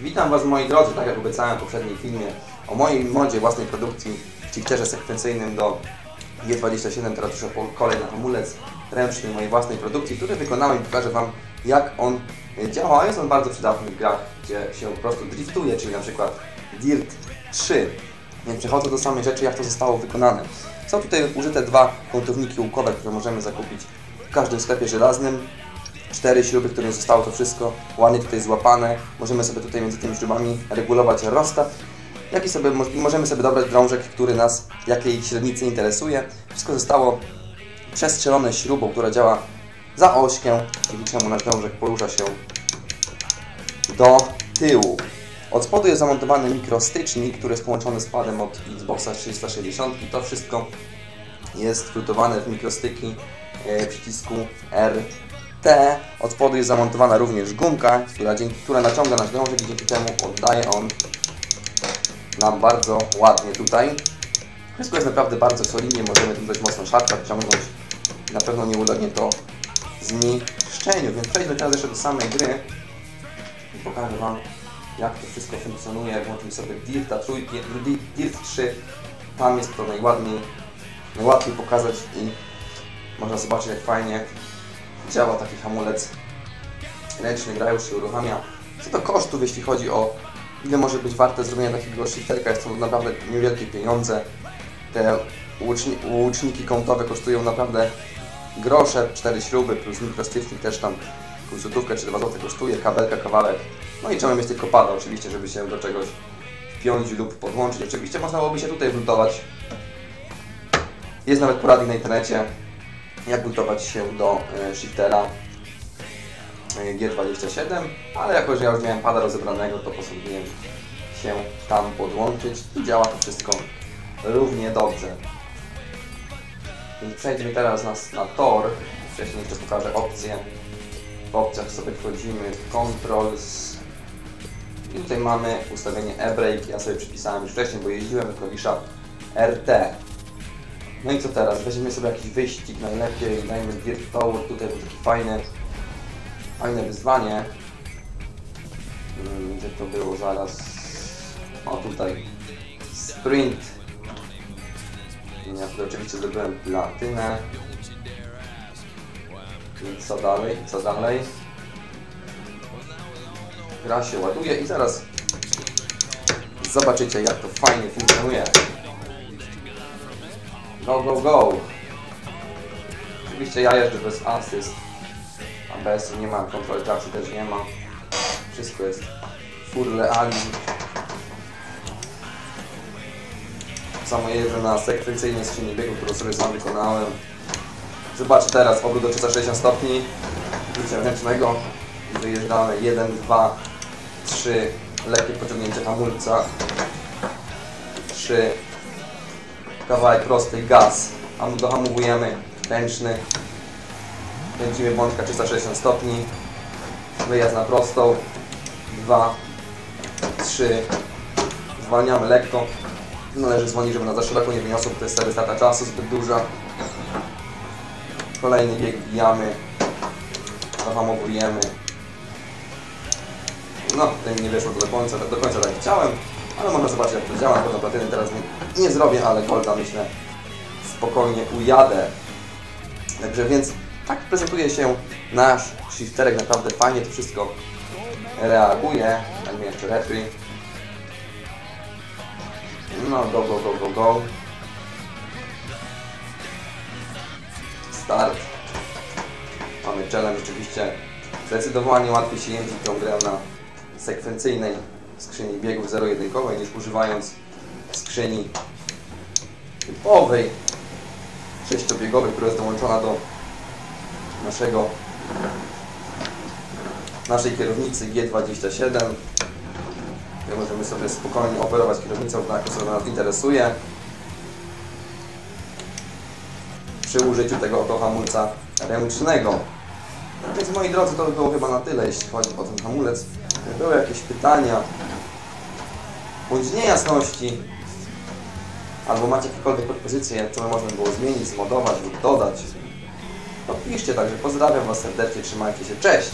Witam Was moi drodzy, tak jak obiecałem w poprzednim filmie o mojej modzie własnej produkcji w shifterze sekwencyjnym do G27, teraz już kolejny hamulec ręczny mojej własnej produkcji, który wykonałem i pokażę Wam jak on działa. Jest on bardzo przydatny w grach, gdzie się po prostu driftuje, czyli na przykład Dirt 3. Więc przechodzę do samej rzeczy, jak to zostało wykonane. Są tutaj użyte dwa kątowniki łukowe, które możemy zakupić w każdym sklepie żelaznym cztery śruby, które zostało to wszystko ładnie tutaj złapane. Możemy sobie tutaj między tymi śrubami regulować rozstaw. Jak i sobie, możemy sobie dobrać drążek, który nas jakiej średnicy interesuje. Wszystko zostało przestrzelone śrubą, która działa za ośkę, dzięki czemu nasz drążek porusza się do tyłu. Od spodu jest zamontowany mikrostycznik, który jest połączony z padem od Xboxa 360. To wszystko jest wlutowane w mikrostyki e, przycisku R T. Od spodu jest zamontowana również gumka, która, dzięki, która naciąga nasz drążek i dzięki temu oddaje on nam bardzo ładnie tutaj. Wszystko jest naprawdę bardzo solidnie, możemy tym dość mocno szarpać, ciągnąć. Na pewno nie ulegnie to zniszczeniu, więc przejdźmy teraz jeszcze do samej gry i pokażę Wam jak to wszystko funkcjonuje. Włączymy sobie Dirta trójki, Dirt 3, tam jest to najładniej, najłatwiej pokazać i można zobaczyć jak fajnie działa taki hamulec ręczny, gra już się uruchamia. Co do kosztów, jeśli chodzi o ile może być warte zrobienie takiego shifterka, jest to naprawdę niewielkie pieniądze. Te łuczniki kątowe kosztują naprawdę grosze, 4 śruby plus mikrostycznik też tam złotówkę czy 2 zł kosztuje, kabelka, kawałek. No i trzeba mieć tylko pada oczywiście, żeby się do czegoś wpiąć lub podłączyć. Oczywiście można byłoby się tutaj wlutować. Jest nawet poradnik na internecie, jak budować się do e, shiftera e, G27, ale jako, że ja już miałem pada rozebranego, to postanowiłem się tam podłączyć i działa to wszystko równie dobrze. Więc przejdźmy teraz na, na tor. Wcześniej jeszcze pokażę opcje. W opcjach sobie wchodzimy w Controls i tutaj mamy ustawienie e-brake. Ja sobie przypisałem już wcześniej, bo jeździłem do klawisza RT. No i co teraz? Weźmiemy sobie jakiś wyścig najlepiej, dajmy Dirt Tower, tutaj był taki fajny, fajne wyzwanie. Hmm, gdzie to było zaraz? O tutaj. Sprint. Ja tutaj oczywiście zdobyłem platynę. I co dalej? Co dalej? Gra się ładuje i zaraz zobaczycie jak to fajnie funkcjonuje. Go, go, go! Oczywiście ja jeżdżę bez asyst. ABS-u nie ma, kontroli trakcji też nie ma. Wszystko jest furle ali. Samo jeżdżę na sekwencyjnej skrzyni biegu, którą sobie sam wykonałem. Zobaczcie teraz obrót do 360 stopni. Wrócę ręcznego. Wyjeżdżamy 1, 2, 3. Lekkie pociągnięcie hamulca. 3, kawałek prosty, gaz, dohamowujemy ręczny, kręcimy bączka 360 stopni, wyjazd na prostą, 2, 3, zwalniamy lekko, należy zwolnić, żeby na za szeroko nie wyniosło, bo to jest strata czasu zbyt duża, kolejny bieg wbijamy, zahamowujemy, no, tutaj nie wyszło do końca, do końca tak chciałem, ale można zobaczyć jak to działa, pewno platyny teraz nie, nie zrobię, ale golda myślę spokojnie ujadę. Także więc tak prezentuje się nasz shifterek, naprawdę fajnie to wszystko reaguje. Dajmy jeszcze retry. No go, go, go, go, go. Start. Mamy challenge oczywiście. Zdecydowanie łatwiej się jeździ tą grę na sekwencyjnej skrzyni biegów zero-jedynkowej niż używając skrzyni typowej sześciobiegowej, która jest dołączona do naszego naszej kierownicy G27 gdzie możemy sobie spokojnie operować kierownicą, która nas interesuje przy użyciu tego oto hamulca ręcznego. Więc moi drodzy, to by było chyba na tyle, jeśli chodzi o ten hamulec. Były jakieś pytania, bądź niejasności, albo macie jakiekolwiek propozycje, co można było zmienić, zmodować lub dodać, to piszcie także. Pozdrawiam Was serdecznie, trzymajcie się, cześć!